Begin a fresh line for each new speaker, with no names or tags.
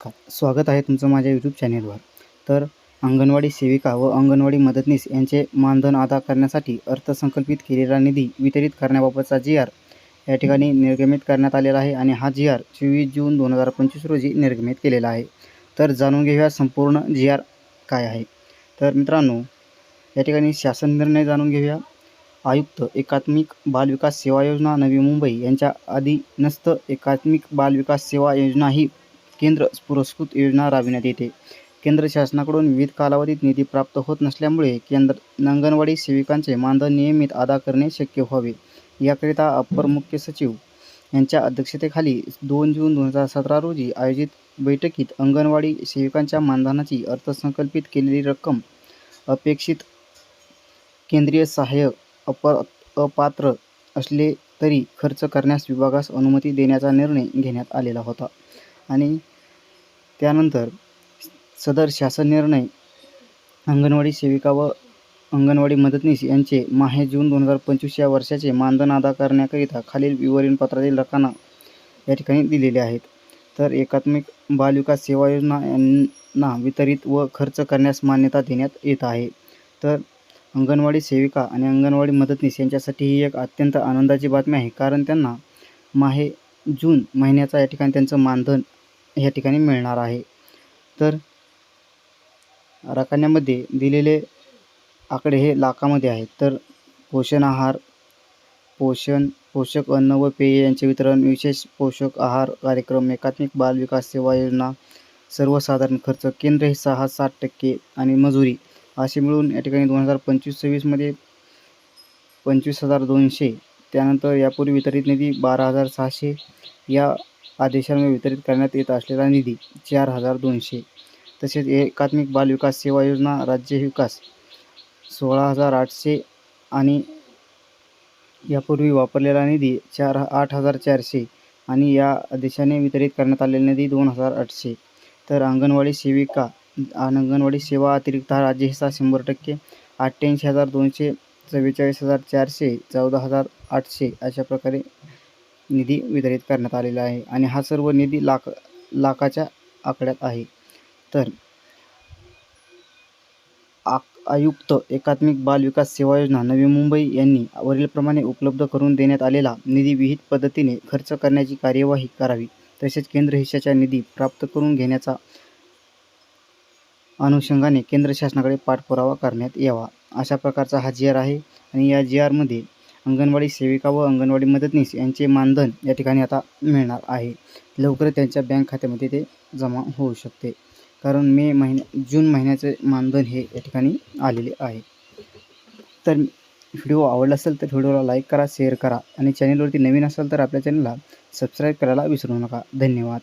स्वागत आहे तुमचं माझ्या यूट्यूब चॅनेलवर तर अंगणवाडी सेविका व अंगणवाडी मदतनीस यांचे मानधन अदा करण्यासाठी अर्थसंकल्पित केलेला निधी वितरित करण्याबाबतचा जी आर या ठिकाणी निर्गमित करण्यात आलेला आहे आणि हा जी आर चोवीस जून दोन हजार पंचवीस रोजी निर्गमित केलेला आहे. तर जाणून घेऊया संपूर्ण जी आर काय आहे. तर मित्रांनो या ठिकाणी शासन निर्णय जाणून घेऊया. आयुक्त एकात्मिक बालविकास सेवा योजना नवी मुंबई यांच्या अधीनस्थ एकात्मिक बालविकास सेवा योजना ही केंद्र पुरस्कृत योजना राबविण्यात येते. केंद्र शासनाकडून विविध कालावधीत निधी प्राप्त होत नसल्यामुळे केंद्र अंगणवाडी सेविकांचे मानधन नियमित अदा करणे शक्य व्हावे. याकरिता अप्पर मुख्य सचिव यांच्या अध्यक्षतेखाली दोन जून दोन हजार सतरा रोजी आयोजित बैठकीत अंगणवाडी सेविकांच्या मानधनाची अर्थसंकल्पित केलेली रक्कम अपेक्षित केंद्रीय सहाय्य अपर अपात्र असले तरी खर्च करण्यास विभागास अनुमती देण्याचा निर्णय घेण्यात आलेला होता. आणि त्यानंतर सदर शासन निर्णय अंगणवाडी सेविका व अंगणवाडी मदतनीस यांचे माहे जून दोन हजार पंचवीस या वर्षाचे मानधन अदा करण्याकरिता खालील विवरणपत्रातील रकाना या ठिकाणी दिलेले आहेत. तर एकात्मिक बालविकास सेवा योजना यांना वितरित व खर्च करण्यास मान्यता देण्यात येत आहे. तर अंगणवाडी सेविका आणि अंगणवाडी मदतनीस यांच्यासाठी ही एक अत्यंत आनंदाची बातमी आहे कारण त्यांना माहे जून महिन्याचा या ठिकाणी त्यांचं मानधन या ठिकाणी मिळणार आहे. तर रकान्यामध्ये दिलेले आकडे हे लाखामध्ये आहेत. तर पोषण आहार पोषण पोषक अन्न व पेय यांचे वितरण विशेष पोषक आहार कार्यक्रम एकात्मिक बाल विकास सेवा योजना सर्वसाधारण खर्च केंद्र हिस्सा हा साठ टक्के आणि मजुरी असे मिळून या ठिकाणी दोन हजार पंचवीस सव्वीसमध्ये पंचवीस हजार दोनशे. त्यानंतर यापूर्वी वितरित निधी बारा हजार सहाशे. या आदेशांमुळे वितरित करण्यात येत असलेला निधी चार हजार दोनशे. तसेच एकात्मिक बाल विकास सेवा योजना राज्य विकास सोळा हजार आठशे आणि यापूर्वी वापरलेला निधी चार आठ हजार चारशे आणि या आदेशाने वितरित करण्यात आलेला निधी दोन हजार आठशे. तर अंगणवाडी सेविका अंगणवाडी सेवा अतिरिक्त हा राज्य हिस्सा शंभर टक्के अठ्ठ्याऐंशी हजार दोनशे चव्वेचाळीस हजार चारशे चौदा हजार आठशे अशा प्रकारे निधी वितरित करण्यात आलेला आहे आणि हा सर्व निधी लाख लाखाच्या आकड्यात आहे. तर आक आयुक्त एकात्मिक बाल विकास सेवा योजना नवी मुंबई यांनी वरीलप्रमाणे उपलब्ध करून देण्यात आलेला निधी विहित पद्धतीने खर्च करण्याची कार्यवाही करावी. तसेच केंद्र हिश्शाचा निधी प्राप्त करून घेण्याचा अनुषंगाने केंद्र शासनाकडे पाठपुरावा करण्यात यावा. अशा प्रकारचा हा जी आर आहे आणि या जी आरमध्ये अंगणवाडी सेविका व अंगणवाडी मदतनीस यांचे मानधन या ठिकाणी आता मिळणार आहे. लवकरच त्यांच्या बँक खात्यामध्ये ते जमा होऊ शकते. कारण मे महिन्या जून महिन्याचे मानधन हे या ठिकाणी आलेले आहे. तर व्हिडिओ आवडला असेल तर व्हिडिओला लाईक करा शेअर करा आणि चॅनलवरती नवीन असाल तर आपल्या चॅनलला सबस्क्राईब करायला विसरू नका. धन्यवाद.